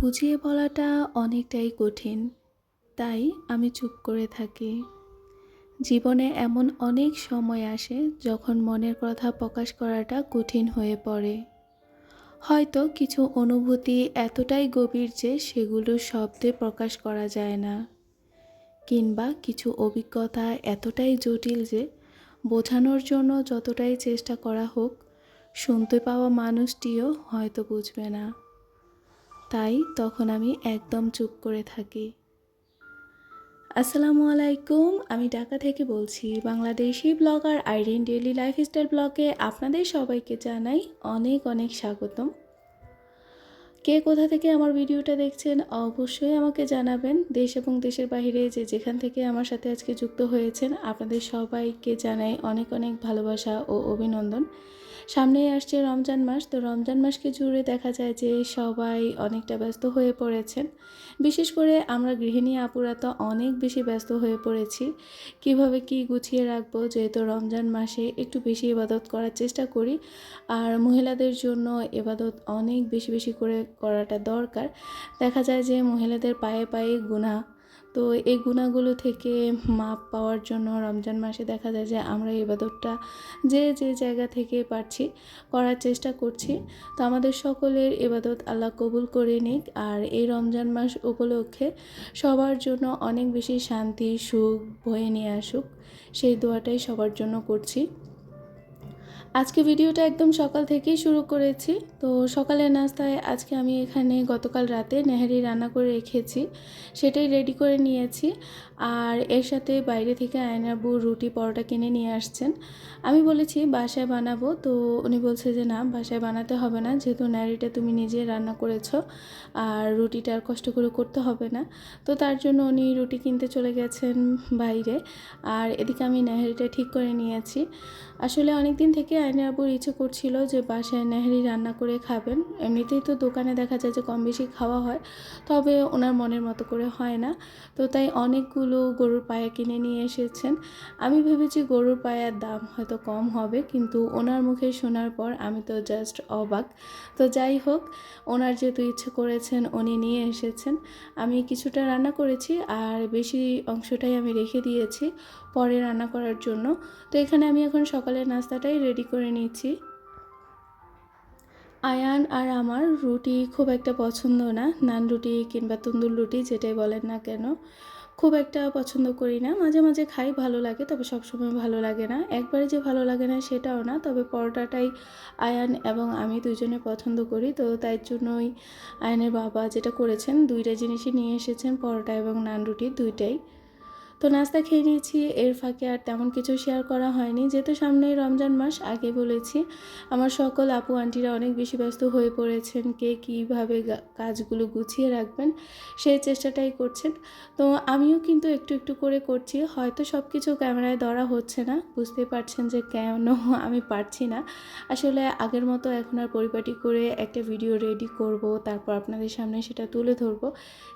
বুঝিয়ে বলাটা অনেকটাই কঠিন, তাই আমি চুপ করে থাকি। জীবনে এমন অনেক সময় আসে যখন মনের কথা প্রকাশ করাটা কঠিন হয়ে পড়ে। হয়তো কিছু অনুভূতি এতটাই গভীর যে সেগুলো শব্দে প্রকাশ করা যায় না, কিংবা কিছু অভিজ্ঞতা এতটাই জটিল যে বোঝানোর জন্য যতটাই চেষ্টা করা হোক, শুনতে পাওয়া মানুষটিও হয়তো বুঝবে না। তাই তখন আমি একদম চুপ করে থাকি। আসসালামু আলাইকুম, আমি ঢাকা থেকে বলছি, Bangladeshi blogger Irin daily lifestyle ব্লগে আপনাদের সবাইকে জানাই অনেক অনেক স্বাগতম। কে কোথা থেকে আমার ভিডিওটা দেখছেন, অবশ্যই আমাকে জানাবেন। দেশ এবং দেশের বাইরে যে যেখান থেকে আমার সাথে আজকে যুক্ত হয়েছেন, আপনাদের সবাইকে জানাই অনেক অনেক ভালোবাসা ও অভিনন্দন। সামনেই আসছে রমজান মাস। তো রমজান মাসকে জুড়ে দেখা যায় যে সবাই অনেকটা ব্যস্ত হয়ে পড়েছেন। বিশেষ করে আমরা গৃহিণী আপুরা তো অনেক বেশি ব্যস্ত হয়ে পড়েছি। কীভাবে কি গুছিয়ে রাখব যেহেতু রমজান মাসে একটু বেশি ইবাদত করার চেষ্টা করি। আর মহিলাদের জন্য এবাদত অনেক বেশি বেশি করে করাটা দরকার। দেখা যায় যে মহিলাদের পায়ে পায়ে গুণা তো এই গুণাগুলো থেকে মাপ পাওয়ার জন্য রমজান মাসে দেখা যায় যে আমরা ইবাদতটা যে যে জায়গা থেকে পারছি করার চেষ্টা করছি। তো আমাদের সকলের ইবাদত আল্লাহ কবুল করে নিক। আর এই রমজান মাস উপলক্ষে সবার জন্য অনেক বেশি শান্তি, সুখ বয়ে নিয়ে আসুক। সেই দোয়াটাই সবার জন্য করছি। আজকে ভিডিওটা একদম সকাল থেকেই শুরু করেছি। তো সকালের নাস্তায় আজকে আমি এখানে গতকাল রাতে নেহারি রান্না করে রেখেছি, সেটাই রেডি করে নিয়েছি। আর এর সাথে বাইরে থেকে আয়নাবু রুটি পরোটা কিনে নিয়ে আসছেন। আমি বলেছি, বাসায় বানাবো। তো উনি বলছে যে, না, বাসায় বানাতে হবে না। যেহেতু ন্যারিটা তুমি নিজে রান্না করেছ, আর রুটিটা আর কষ্ট করে করতে হবে না। তো তার জন্য উনি রুটি কিনতে চলে গেছেন বাইরে। আর এদিকে আমি নেহারিটা ঠিক করে নিয়েছি। আসলে অনেক দিন থেকে আইনের আবুর ইচ্ছে করছিল যে বাসায় নেহারি রান্না করে খাবেন। এমনিতেই তো দোকানে দেখা যায় যে কম বেশি খাওয়া হয়, তবে ওনার মনের মতো করে হয় না। তো তাই অনেকগুলো গরুর পায়া কিনে নিয়ে এসেছেন। আমি ভেবেছি গরুর পায়ার দাম হয়তো কম হবে, কিন্তু ওনার মুখে শোনার পর আমি তো জাস্ট অবাক। তো যাই হোক, ওনার যেহেতু ইচ্ছে করেছেন উনি নিয়ে এসেছেন। আমি কিছুটা রান্না করেছি আর বেশি অংশটাই আমি রেখে দিয়েছি। পরে রান্না করার জন্য। তো এখানে আমি এখন সকালের নাস্তাটাই রেডি করে নিচ্ছি। আয়ান আর আমার রুটি খুব একটা পছন্দ না। নান রুটি কিংবা তন্দুর রুটি যেটাই বলেন না কেন, খুব একটা পছন্দ করি না। মাঝে মাঝে খাই, ভালো লাগে, তবে সবসময় ভালো লাগে না। একবারে যে ভালো লাগে না সেটাও না, তবে পরোটাটাই আয়ান এবং আমি দুজনে পছন্দ করি। তো তাই জন্যই আয়ানের বাবা যেটা করেছেন, দুইটা জিনিসই নিয়ে এসেছেন, পরোটা এবং নান রুটি দুইটাই। তো নাস্তা খেয়ে নিয়েছি। এর ফাঁকে আর তেমন কিছু শেয়ার করা হয়নি। যেহেতু সামনেই রমজান মাস, আগে বলেছি, আমার সকল আপু, আন্টিরা অনেক বেশি ব্যস্ত হয়ে পড়েছেন। কে কীভাবে কাজগুলো গুছিয়ে রাখবেন সেই চেষ্টাটাই করছেন। তো আমিও কিন্তু একটু একটু করে করছি। হয়তো সব কিছু ক্যামেরায় ধরা হচ্ছে না। বুঝতে পারছেন যে কেন আমি পারছি না। আসলে আগের মতো এখন আর পরিপাটি করে একটা ভিডিও রেডি করব, তারপর আপনাদের সামনে সেটা তুলে ধরবো,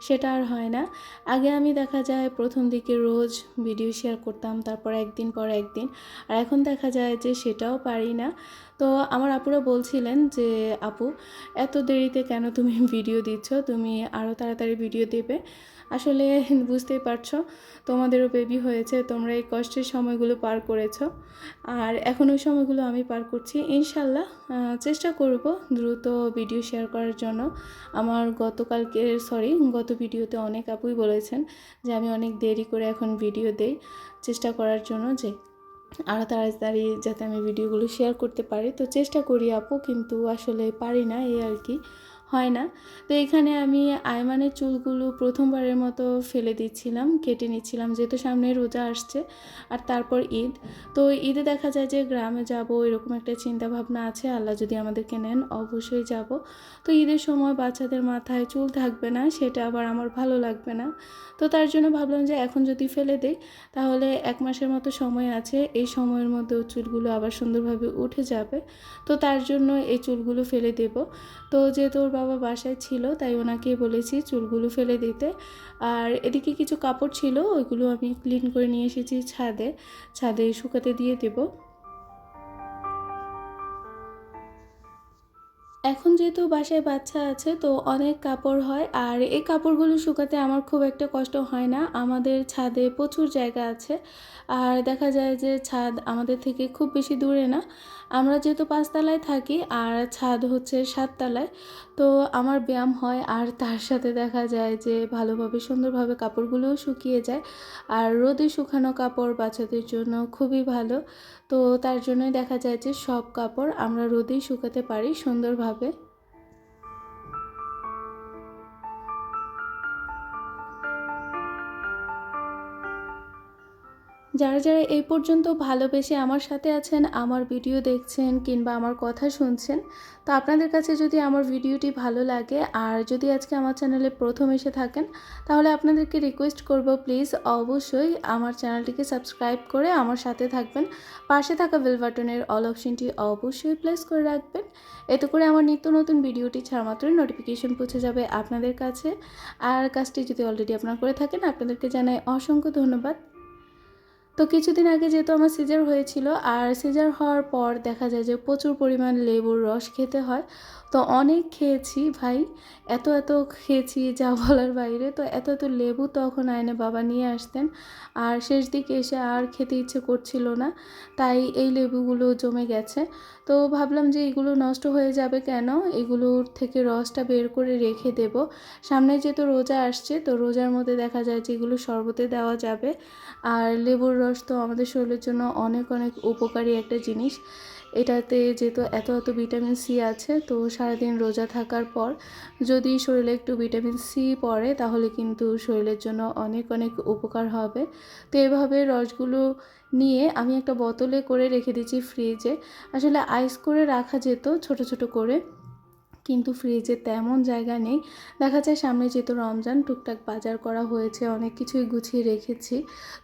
সেটা আর হয় না। আগে আমি দেখা যায় প্রথম দিকে রোজ ভিডিও শেয়ার করতাম, তারপর একদিন পর একদিন। আর এখন দেখা যায় যে সেটাও পারি না। তো আমার আপুরা বলছিলেন যে, আপু, এত দেরিতে কেন তুমি ভিডিও দিচ্ছ? তুমি আরও তাড়াতাড়ি ভিডিও দেবে। আসলে বুঝতেই পারছ, তোমাদেরও বেবি হয়েছে, তোমরা এই কষ্টের সময়গুলো পার করেছ। আর এখন ওই সময়গুলো আমি পার করছি। ইনশাল্লাহ চেষ্টা করব দ্রুত ভিডিও শেয়ার করার জন্য। আমার গতকালকে সরি গত ভিডিওতে অনেক আপুই বলেছেন যে আমি অনেক দেরি করে এখন ভিডিও দেই চেষ্টা করার জন্য যে আরও তাড়াতাড়ি যাতে আমি ভিডিওগুলো শেয়ার করতে পারি। তো চেষ্টা করি আপু, কিন্তু আসলে পারি না, এই আর কি। হয় না। তো এখানে আমি আয়মানের চুলগুলো প্রথমবারের মতো ফেলে দিচ্ছিলাম, কেটে নিচ্ছিলাম, যেহেতু সামনে রোজা আসছে আর তারপর ঈদ। তো ঈদে দেখা যায় যে গ্রামে যাব, এরকম একটা চিন্তা ভাবনা আছে, আল্লাহ যদি আমাদেরকে নেন, অবশ্যই যাব। তো ঈদের সময় বাচ্চাদের মাথায় চুল থাকবে না, সেটা আবার আমার ভালো লাগবে না। তো তার জন্য ভাবলাম যে এখন যদি ফেলে দেই, তাহলে এক মাসের মতো সময় আছে, এই সময়ের মধ্যে চুলগুলো আবার সুন্দরভাবে উঠে যাবে। তো তার জন্য এই চুলগুলো ফেলে দেব। তো যেহেতু ওর বাবা বাসায় ছিল, তাই ওনাকে বলেছি চুলগুলো ফেলে দিতে। আর এদিকে কিছু কাপড় ছিল, ওইগুলো আমি ক্লিন করে নিয়ে এসেছি ছাদে। ছাদে শুকাতে দিয়ে দেবো। এখন যেহেতু বাসায় বাচ্চা আছে, তো অনেক কাপড় হয়। আর এই কাপড়গুলো শুকাতে আমার খুব একটা কষ্ট হয় না। আমাদের ছাদে প্রচুর জায়গা আছে। আর দেখা যায় যে ছাদ আমাদের থেকে খুব বেশি দূরে না। আমরা যেহেতু পাঁচতলায় থাকি আর ছাদ হচ্ছে সাততলায়, তো আমার ব্যায়াম হয় আর তার সাথে দেখা যায় যে ভালোভাবে সুন্দরভাবে কাপড়গুলোও শুকিয়ে যায় আর রোদে শুকানো কাপড় বাচ্চাদের জন্য খুবই ভালো। তো তার জন্যই দেখা যায় যে সব কাপড় আমরা রোদেই শুকাতে পারি সুন্দরভাবে। যারা যারা এই পর্যন্ত ভালোবেসে আমার সাথে আছেন, আমার ভিডিও দেখছেন কিংবা আমার কথা শুনছেন, তো আপনাদের কাছে যদি আমার ভিডিওটি ভালো লাগে আর যদি আজকে আমার চ্যানেলে প্রথম এসে থাকেন, তাহলে আপনাদেরকে রিকোয়েস্ট করব প্লিজ অবশ্যই আমার চ্যানেলটিকে সাবস্ক্রাইব করে আমার সাথে থাকবেন। পাশে থাকা বেল বাটনের অল অপশনটি অবশ্যই প্লেস করে রাখবেন। এতে করে আমার নিত্য নতুন ভিডিওটি ছাড়া মাত্রই নোটিফিকেশন পৌঁছে যাবে আপনাদের কাছে। আর কাজটি যদি অলরেডি আপনারা করে থাকেন, আপনাদেরকে জানাই অসংখ্য ধন্যবাদ। তো কিছুদিন আগে যেহেতু আমার সিজার হয়েছিল, আর সিজার হওয়ার পর দেখা যায় যে প্রচুর পরিমাণ লেবুর রস খেতে হয়। তো অনেক খেয়েছি ভাই, এত এত খেয়েছি যা বলার বাইরে। তো এত এত লেবু তখন আয়নে বাবা নিয়ে আসতেন, আর শেষ দিকে এসে আর খেতে ইচ্ছে করছিল না, তাই এই লেবুগুলো জমে গেছে। তো ভাবলাম যে এগুলো নষ্ট হয়ে যাবে কেন? এগুলোর থেকে রসটা বের করে রেখে দেব। সামনে যেহেতু রোজা আসছে, তো রোজার মধ্যে দেখা যায় যে এগুলো শরবতে দেওয়া যাবে, আর লেবুর রস তো আমাদের শরীরের জন্য অনেক অনেক উপকারী একটা জিনিস। এটাতে যেহেতু এত এত ভিটামিন সি আছে, তো সারাদিন রোজা থাকার পর যদি শরীরে একটু ভিটামিন সি পড়ে, তাহলে কিন্তু শরীরের জন্য অনেক অনেক উপকার হবে। তো এভাবে রসগুলো নিয়ে আমি একটা বোতলে করে রেখে দিচ্ছি ফ্রিজে আসলে আইস করে রাখা যেত, ছোট ছোট করে। কিন্তু ফ্রিজে তেমন জায়গা নেই। দেখা যায় সামনে যেহেতু রমজান, টুকটাক বাজার করা হয়েছে, অনেক কিছুই গুছিয়ে রেখেছি,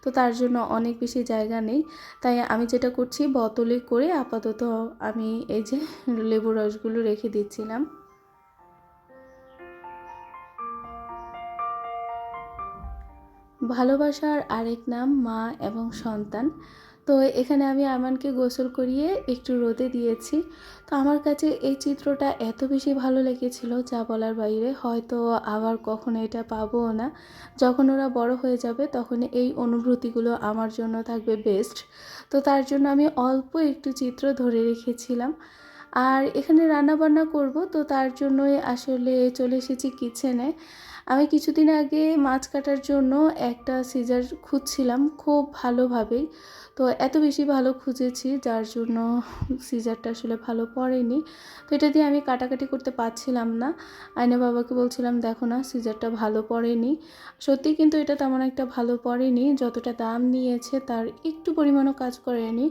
তো তার জন্য অনেক বেশি জায়গা নেই। তাই আমি যেটা করছি, বোতলে করে আপাতত আমি এই যে লেবু রসগুলো রেখে দিচ্ছিলাম। ভালোবাসার আরেক নাম মা এবং সন্তান। তো এখানে আমি আমানকে গোসল করিয়ে একটু রোদে দিয়েছি। তো আমার কাছে এই চিত্রটা এত বেশি ভালো লেগেছিল যা বলার বাইরে। হয়তো আবার কখনো এটা পাবো না। যখন ওরা বড় হয়ে যাবে তখন এই অনুভূতিগুলো আমার জন্য থাকবে বেস্ট তো তার জন্য আমি অল্প একটু চিত্র ধরে রেখেছিলাম। আর এখানে রান্না বান্না করব, তো তার জন্যই আসলে চলে এসেছি কিচেনে আমি কিছুদিন আগে মাছ কাটার জন্য একটা সিজার খুঁজছিলাম খুব ভালোভাবেই। তো এত বেশি ভালো খুঁজেছি, যার জন্য সিজারটা আসলে ভালো পড়েনি। তো এটা দিয়ে আমি কাটাকাটি করতে পারছিলাম না। আয়না বাবাকে বলছিলাম, দেখো না, সিজারটা ভালো পড়েনি। সত্যি কিন্তু এটা তেমন একটা ভালো পড়েনি, যতটা দাম নিয়েছে তার একটু পরিমাণও কাজ করেনি।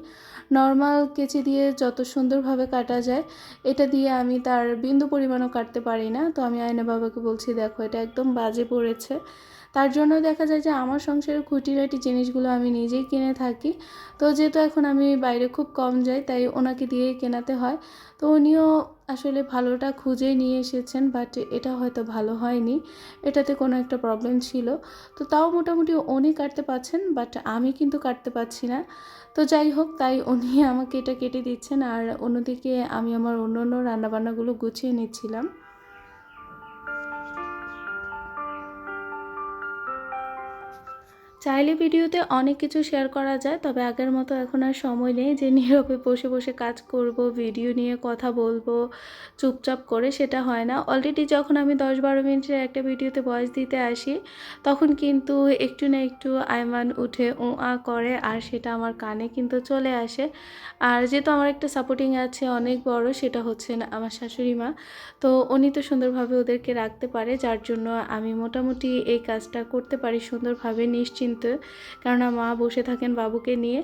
নর্মাল কেচি দিয়ে যত সুন্দরভাবে কাটা যায়, এটা দিয়ে আমি তার বিন্দু পরিমাণও কাটতে পারি না। তো আমি আয়না বাবাকে বলছি, দেখো, এটা একদম বাজে পড়েছে। তার জন্য দেখা যায় যে আমার সংসারের খুঁটিনাটি জিনিসগুলো আমি নিজেই কিনে থাকি। তো যেহেতু এখন আমি বাইরে খুব কম যাই, তাই ওনাকে দিয়েই কেনাতে হয়। তো উনিও আসলে ভালোটা খুঁজে নিয়ে এসেছেন বাট এটা হয়তো ভালো হয়নি। এটাতে কোনো একটা প্রবলেম ছিল। তো তাও মোটামুটি উনি কাটতে পারছেন বাট আমি কিন্তু কাটতে পারছি না। তো যাই হোক, তাই উনি আমাকে এটা কেটে দিচ্ছেন, আর অন্যদিকে আমি আমার অন্য অন্য রান্নাবান্নাগুলো গুছিয়ে নিচ্ছিলাম। চাইলে ভিডিওতে অনেক কিছু শেয়ার করা যায়, তবে আগের মতো এখন আর সময় নেই যে নীরবে বসে বসে কাজ করব ভিডিও নিয়ে কথা বলব, চুপচাপ করে সেটা হয় না। অলরেডি যখন আমি দশ বারো মিনিটের একটা ভিডিওতে ভয়েস দিতে আসি, তখন কিন্তু একটু না একটু আয়মান উঠে ও আ করে আর সেটা আমার কানে কিন্তু চলে আসে। আর যেহেতু আমার একটা সাপোর্টিং আছে অনেক বড়, সেটা হচ্ছে না আমার শাশুড়ি মা। তো উনি তো সুন্দরভাবে ওদেরকে রাখতে পারে, যার জন্য আমি মোটামুটি এই কাজটা করতে পারি সুন্দরভাবে, নিশ্চিন্ত কিন্তু, কেননা মা বসে থাকেন বাবুকে নিয়ে।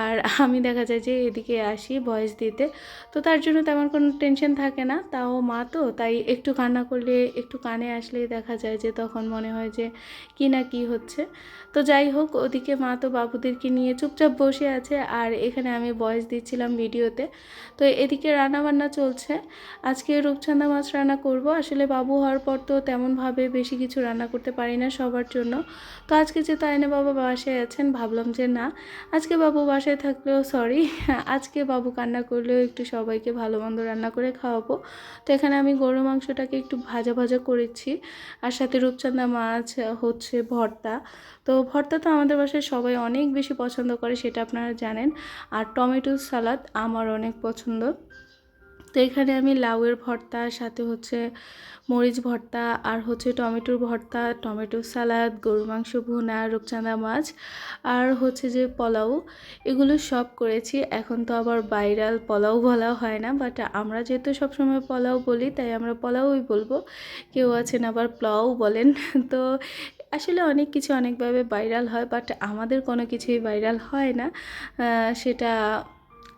আর আমি দেখা যায় যে এদিকে আসি ভয়েস দিতে। তো তার জন্য তেমন কোনো টেনশন থাকে না, তাও মা তো, তাই একটু কান্না করলে, একটু কানে আসলেই দেখা যায় যে তখন মনে হয় যে কি না কি হচ্ছে। তো যাই হোক, ওদিকে মা তো বাবুদেরকে নিয়ে চুপচাপ বসে আছে। আর এখানে আমি ভয়েস দিচ্ছিলাম ভিডিওতে। তো এদিকে রান্নাবান্না চলছে। আজকে রূপচাঁদা মাছ রান্না করব। আসলে বাবু হওয়ার পর তো তেমনভাবে বেশি কিছু রান্না করতে পারি না সবার জন্য। তো আজকে যে তাই বাবা বাসায় আছেন, ভাবলাম যে না, আজকে বাবু বাসায় থাকলেও সরি আজকে বাবু কান্না করলেও একটু সবাইকে ভালো মন্দ রান্না করে খাওয়াবো। তো এখানে আমি গরু মাংসটাকে একটু ভাজা ভাজা করেছি, আর সাথে রূপচাঁদা মাছ হচ্ছে ভর্তা। তো ভর্তা তো আমাদের বাসায় সবাই অনেক বেশি পছন্দ করে, সেটা আপনারা জানেন। আর টমেটো সালাদ আমার অনেক পছন্দ। তো এখানে আমি লাউয়ের ভর্তা, সাথে হচ্ছে মরিচ ভর্তা আর হচ্ছে টমেটোর ভর্তা, টমেটো সালাদ গরু মাংস, ভুনা, রূপচাঁদা মাছ আর হচ্ছে যে পোলাও, এগুলো সব করেছি। এখন তো আবার বাইরাল পোলাও বলা হয় না বাট আমরা যেহেতু সবসময় পোলাও বলি, তাই আমরা পোলাওই বলব। কেউ আছেন আবার প্লাও বলেন। তো আসলে অনেক কিছু অনেকভাবে ভাইরাল হয় বাট আমাদের কোনো কিছুই ভাইরাল হয় না। সেটা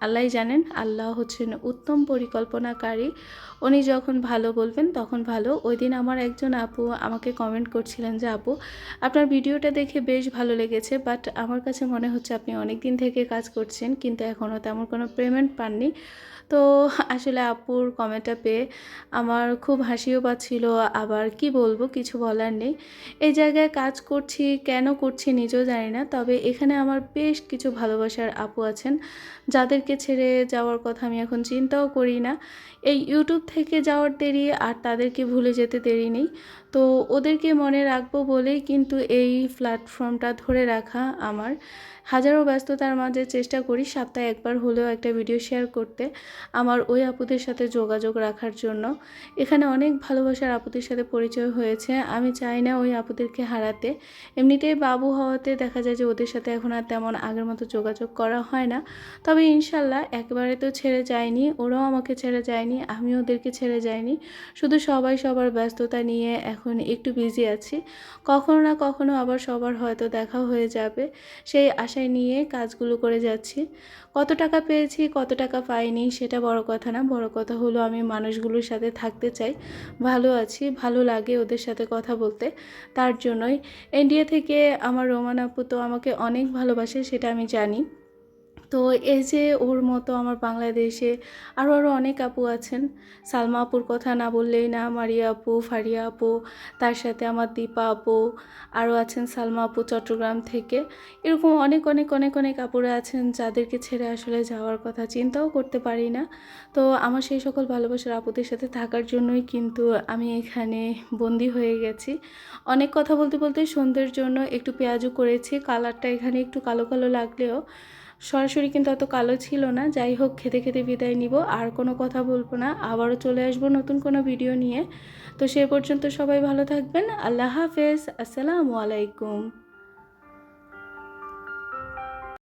আল্লাহই জানেন আল্লাহ হচ্ছেন উত্তম পরিকল্পনাকারী উনি যখন ভালো বলবেন, তখন ভালো। ওই দিন আমার একজন আপু আমাকে কমেন্ট করছিলেন যে, আপু, আপনার ভিডিওটা দেখে বেশ ভালো লেগেছে বাট আমার কাছে মনে হচ্ছে আপনি অনেক দিন থেকে কাজ করছেন, কিন্তু এখনও তেমন কোনো পেমেন্ট পাননি। তো আসলে আপুর কমেন্টটা পেয়ে আমার খুব হাসিও পাচ্ছিল। আবার কি বলব, কিছু বলার নেই। এই জায়গায় কাজ করছি, কেন করছি নিজেও জানি না, তবে এখানে আমার বেশ কিছু ভালোবাসার আপু আছেন। যাদেরকে ছেড়ে যাওয়ার কথা আমি এখন চিন্তাও করি না। এই ইউটিউব থেকে যাওয়ার দেরি আর তাদেরকে ভুলে যেতে দেরি নেই। তো ওদেরকে মনে রাখব বলেই কিন্তু এই প্ল্যাটফর্মটা ধরে রাখা আমার। হাজারো ব্যস্ততার মাঝে চেষ্টা করি সপ্তাহে একবার হলেও একটা ভিডিও শেয়ার করতে আমার ওই আপুদের সাথে যোগাযোগ রাখার জন্য। এখানে অনেক ভালোবাসার আপুদের সাথে পরিচয় হয়েছে। আমি চাই না ওই আপুদেরকে হারাতে। এমনিতেই বাবু হওয়াতে দেখা যায় যে ওদের সাথে এখন আর তেমন আগের মতো যোগাযোগ করা হয় না। তবে ইনশাল্লাহ একবারে তো ছেড়ে যায়নি, ওরাও আমাকে ছেড়ে যায়নি আমি ওদেরকে ছেড়ে যায়নি। শুধু সবাই সবার ব্যস্ততা নিয়ে এখন একটু বিজি আছি। কখনো না কখনো আবার সবার হয়তো দেখা হয়ে যাবে। সেই আশায় নিয়ে কাজগুলো করে যাচ্ছি। কত টাকা পেয়েছি, কত টাকা পাইনি সেটা বড় কথা না। বড় কথা হলো আমি মানুষগুলোর সাথে থাকতে চাই। ভালো আছি, ভালো লাগে ওদের সাথে কথা বলতে। তার জন্যই ইন্ডিয়া থেকে আমার রোমান আপু তো আমাকে অনেক ভালোবাসে, সেটা আমি জানি। তো এই যে ওর মতো আমার বাংলাদেশে আরও আরও অনেক আপু আছেন। সালমা আপুর কথা না বললেই না, মারিয়া আপু, ফারিয়া আপু, তার সাথে আমার দীপা আপু আরও আছেন সালমা আপু চট্টগ্রাম থেকে। এরকম অনেক অনেক অনেক অনেক আপুরা আছেন যাদেরকে ছেড়ে আসলে যাওয়ার কথা চিন্তাও করতে পারি না। তো আমার সেই সকল ভালোবাসার আপুদের সাথে থাকার জন্যই কিন্তু আমি এখানে বন্দি হয়ে গেছি। অনেক কথা বলতে বলতে সন্ধ্যের জন্য একটু পেঁয়াজও করেছি, কালারটা এখানে একটু কালো কালো লাগলেও সরাসরি কিন্তু অত কালো ছিল না। যাই হোক, খেতে খেতে বিদায় নিব। আর কোনো কথা বলব না। আবারও চলে আসব নতুন কোনো ভিডিও নিয়ে। তো সে পর্যন্ত সবাই ভালো থাকবেন। আল্লাহ হাফেজ। আসসালামু আলাইকুম।